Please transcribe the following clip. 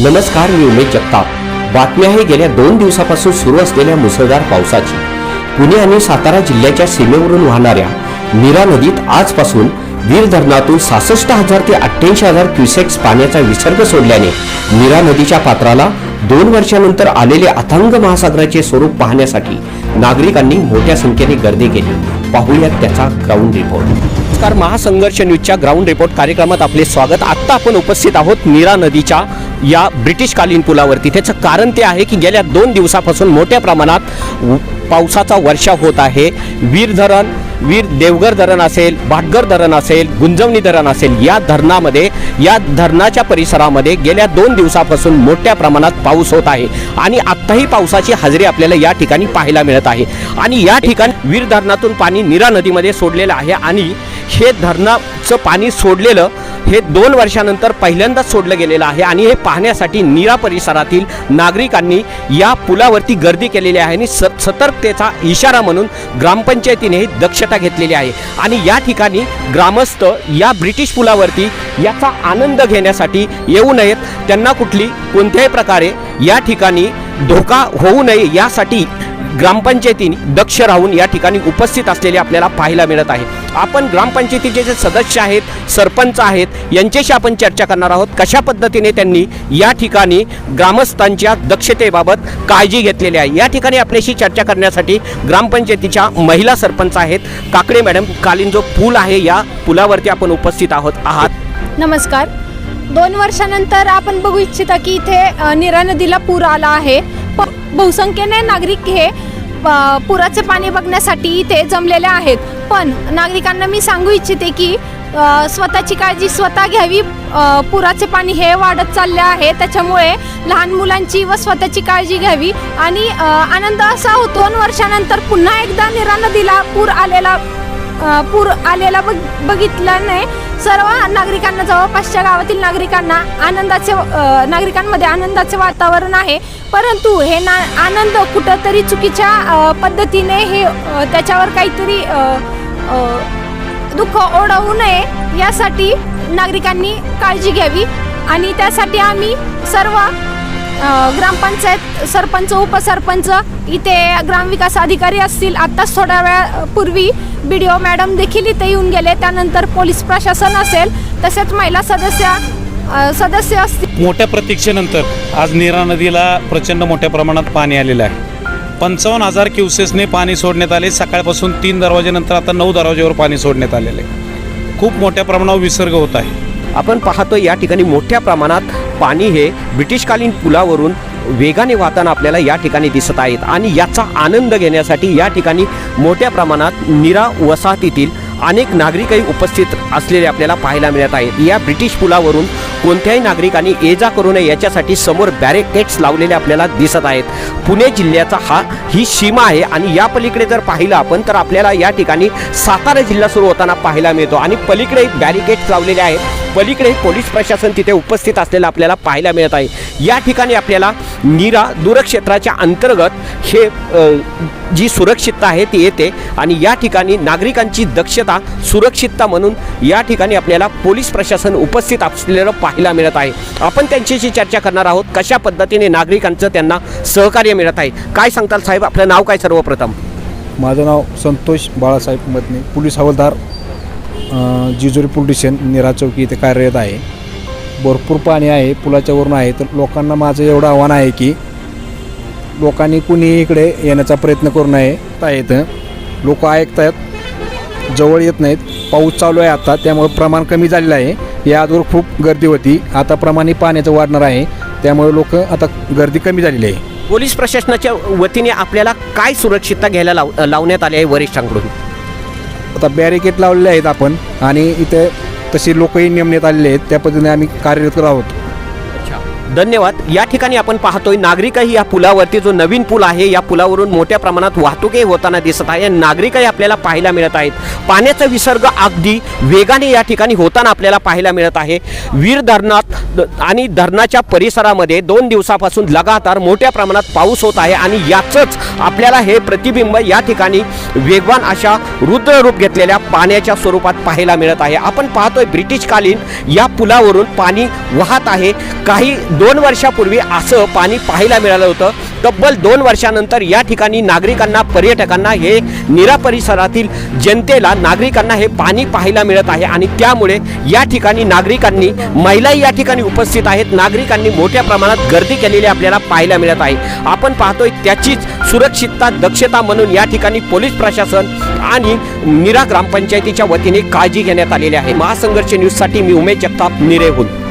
नमस्कार मी उमेश जगताप. बातमी आहे गेल्या दोन दिवसापासून सुरू असलेल्या मुसळधार पावसाची. पुणे आणि सातारा जिल्ह्याच्या सीमेवरून वाहणाऱ्या मीरा नदीत आजपासून वीर धरणातून सहासष्ट हजार ते अठ्ठ्याऐंशी हजार क्युसेक्स पाण्याचा विसर्ग सोडल्याने मीरा नदीच्या पात्राला दोन वर्षानंतर आलेले अथांग महासागराचे स्वरूप पाहण्यासाठी नागरिकांनी मोठ्या संख्येने गर्दी केली. पाहूयात त्याचा ग्राउंड रिपोर्ट नमस्कार महासंघर्ष न्यूजच्या ग्राउंड रिपोर्ट कार्यक्रमात आपले स्वागत. आत्ता आपण उपस्थित आहोत नीरा नदीच्या या ब्रिटिशकालीन पुलावरती त्याचं कारण ते आहे की गेल्या दोन दिवसापासून मोठ्या प्रमाणात पावसाचा वर्षा होत आहे. वीर धरण वीर देवघर धरण असेल भाटघर धरण असेल गुंजवणी धरण असेल या धरणामध्ये या धरणाच्या परिसरामध्ये गेल्या दोन दिवसापासून मोठ्या प्रमाणात पाऊस होत आहे. आणि आत्ताही पावसाची हजेरी आपल्याला या ठिकाणी पाहायला मिळत आहे. आणि या ठिकाणी वीर धरणातून पाणी नीरा नदीमध्ये सोडलेलं आहे आणि हे धरणाचं पाणी सोडलेलं हे दोन वर्षानंतर पहिल्यांदाच सोडलं गेलेलं आहे आणि हे पाहण्यासाठी नीरा परिसरातील नागरिकांनी या पुलावरती गर्दी केलेली आहे आणि स सतर्कतेचा इशारा म्हणून ग्रामपंचायतीने ही दक्षता घेतलेली आहे. आणि या ठिकाणी ग्रामस्थ या ब्रिटिश पुलावरती याचा आनंद घेण्यासाठी येऊ नयेत. त्यांना कुठली कोणत्याही प्रकारे या ठिकाणी धोका होऊ नये यासाठी ग्रामपंचायतीने दक्ष राहून या ठिकाणी उपस्थित असलेले आपल्याला पाहायला मिळत आहे. आपण ग्रामपंचायतीचे जे सदस्य आहेत सरपंच आहेत यांच्याशी आपण चर्चा करणार आहोत. कशा पद्धतीने त्यांनी या ठिकाणी ग्रामस्थांच्या दक्षतेबाबत काळजी घेतलेली आहे? या ठिकाणी आपल्याशी चर्चा करण्यासाठी ग्रामपंचायतीच्या महिला सरपंच आहेत. काकडे मॅडम कालीन जो पूल आहे या पुलावरती आपण उपस्थित आहोत आहात. नमस्कार. दोन वर्षानंतर आपण बघू इच्छिता की इथे निरा नदीला पूर आला आहे. प बहुसंख्येने नागरिक हे पुराचे पाणी बघण्यासाठी इथे जमलेले आहेत. पण नागरिकांना मी सांगू इच्छिते की स्वतःची काळजी स्वतः घ्यावी. पुराचे पाणी हे वाढत चालले आहे. त्याच्यामुळे लहान मुलांची व स्वतःची काळजी घ्यावी. आणि आनंद असा होतो दोन वर्षानंतर पुन्हा एकदा निरा नदीला पूर आलेला पूर आलेला बघ बघितल्याने सर्व नागरिकांना जवळपासच्या गावातील नागरिकांना आनंदाचे नागरिकांमध्ये आनंदाचे वातावरण आहे. परंतु हे ना आनंद कुठंतरी चुकीच्या पद्धतीने हे त्याच्यावर काहीतरी दुःख ओढवू नये यासाठी नागरिकांनी काळजी घ्यावी. आणि त्यासाठी आम्ही सर्व ग्रामपंचायत सरपंच उपसरपंच इथे ग्रामविकास अधिकारी असतील. आत्ताच थोड्या वेळापूर्वी बी डी ओ मॅडम देखील इथे येऊन गेले. त्यानंतर पोलीस प्रशासन असेल तसेच महिला सदस्य सदस्य असतील. मोठ्या प्रतीक्षेनंतर आज नीरा नदीला प्रचंड मोठ्या प्रमाणात पाणी आलेलं आहे. पंचावन्न हजार क्युसेसने पाणी सोडण्यात आले. सकाळपासून तीन दरवाजेनंतर आता नऊ दरवाजेवर पाणी सोडण्यात आलेलं आहे. खूप मोठ्या प्रमाणावर विसर्ग होत आहे. आपण पाहतो या ठिकाणी मोठ्या प्रमाणात पाणी हे ब्रिटिशकालीन पुलावरून वेगाने वाहताना आपल्याला या ठिकाणी दिसत आहेत. आणि याचा आनंद घेण्यासाठी या ठिकाणी मोठ्या प्रमाणात निरा वसाहतीतील अनेक नागरिकही उपस्थित असलेले आपल्याला पाहायला मिळत आहेत या ब्रिटिश पुलावरून कोणत्याही नागरिकांनी ये जा करू नये याच्यासाठी समोर बॅरिकेड्स लावलेले आपल्याला दिसत आहेत. पुणे जिल्ह्याचा हा ही सीमा आहे आणि या पलीकडे जर पाहिलं आपण तर आपल्याला या ठिकाणी सातारा जिल्हा सुरू होताना पाहायला मिळतो. आणि पलीकडे बॅरिकेड्स लावलेले आहेत. पलीकडे पोलीस प्रशासन तिथे उपस्थित असलेलं आपल्याला पाहायला मिळत आहे. या ठिकाणी आपल्याला नीरा दूरक्षेत्राच्या अंतर्गत हे जी सुरक्षितता आहे ती येते आणि या ठिकाणी नागरिकांची दक्षता सुरक्षितता म्हणून या ठिकाणी आपल्याला पोलीस प्रशासन उपस्थित असलेलं पाहायला मिळत आहे. आपण त्यांच्याशी चर्चा करणार आहोत कशा पद्धतीने नागरिकांचं त्यांना सहकार्य मिळत आहे. काय सांगताल साहेब? आपलं नाव काय सर्वप्रथम? माझं नाव संतोष बाळासाहेब मदने पोलीस हवालदार जिजुरी पोलीस स्टेशन निरा चौकी इथे कार्यरत आहे. भरपूर पाणी आहे पुलाच्या वरून आहे तर लोकांना माझं एवढं आव्हान आहे की लोकांनी कुणी इकडे येण्याचा प्रयत्न करू नये. आहेत लोक ऐकतात जवळ येत नाहीत. पाऊस चालू आहे आता त्यामुळे प्रमाण कमी झालेलं आहे. या अगोदर खूप गर्दी होती. आता प्रमाणे पाण्याचं वाढणार आहे. त्यामुळे लोक आता गर्दी कमी झालेली आहे. पोलीस प्रशासनाच्या वतीने आपल्याला काय सुरक्षितता घ्यायला लाव लावण्यात आली आहे वरिष्ठांकडून? आता बॅरिकेड लावलेले आहेत आपण आणि इथे तसे लोकही नेमण्यात आलेले आहेत. त्या पद्धतीने आम्ही कार्यरत आहोत. धन्यवाद. या ठिकाणी आपण पाहतोय नागरिकही या पुलावरती जो नवीन पूल आहे या पुलावरून मोठ्या प्रमाणात वाहतूकही होताना दिसत आहे. नागरिकही आपल्याला पाहायला मिळत आहेत. पाण्याचा विसर्ग अगदी वेगाने या ठिकाणी होताना आपल्याला पाहायला मिळत आहे. वीर धरणात द- आणि धरणाच्या परिसरामध्ये दोन दिवसापासून लगातार मोठ्या प्रमाणात पाऊस होत आहे. आणि याचंच आपल्याला हे प्रतिबिंब या ठिकाणी वेगवान अशा रुद्र रूप घेतलेल्या पाण्याच्या स्वरूपात पाहायला मिळत आहे. आपण पाहतोय ब्रिटिशकालीन या पुलावरून पाणी वाहत आहे. काही दोन वर्षापूर्वी असं पाणी पाहायला मिळालं होतं. तब्बल दोन वर्षानंतर या ठिकाणी नागरिकांना पर्यटकांना हे निरा परिसरातील जनतेला नागरिकांना हे पाणी पाहायला मिळत आहे आणि त्यामुळे या ठिकाणी नागरिकांनी महिलाही या ठिकाणी उपस्थित आहेत. नागरिकांनी मोठ्या प्रमाणात गर्दी केलेली आपल्याला पाहायला मिळत आहे. आपण पाहतोय त्याचीच सुरक्षितता दक्षता म्हणून या ठिकाणी पोलीस प्रशासन आणि निरा ग्रामपंचायतीच्या वतीने काळजी घेण्यात आलेली आहे. महासंघर्ष न्यूजसाठी मी उमेश जगताप निरेहून.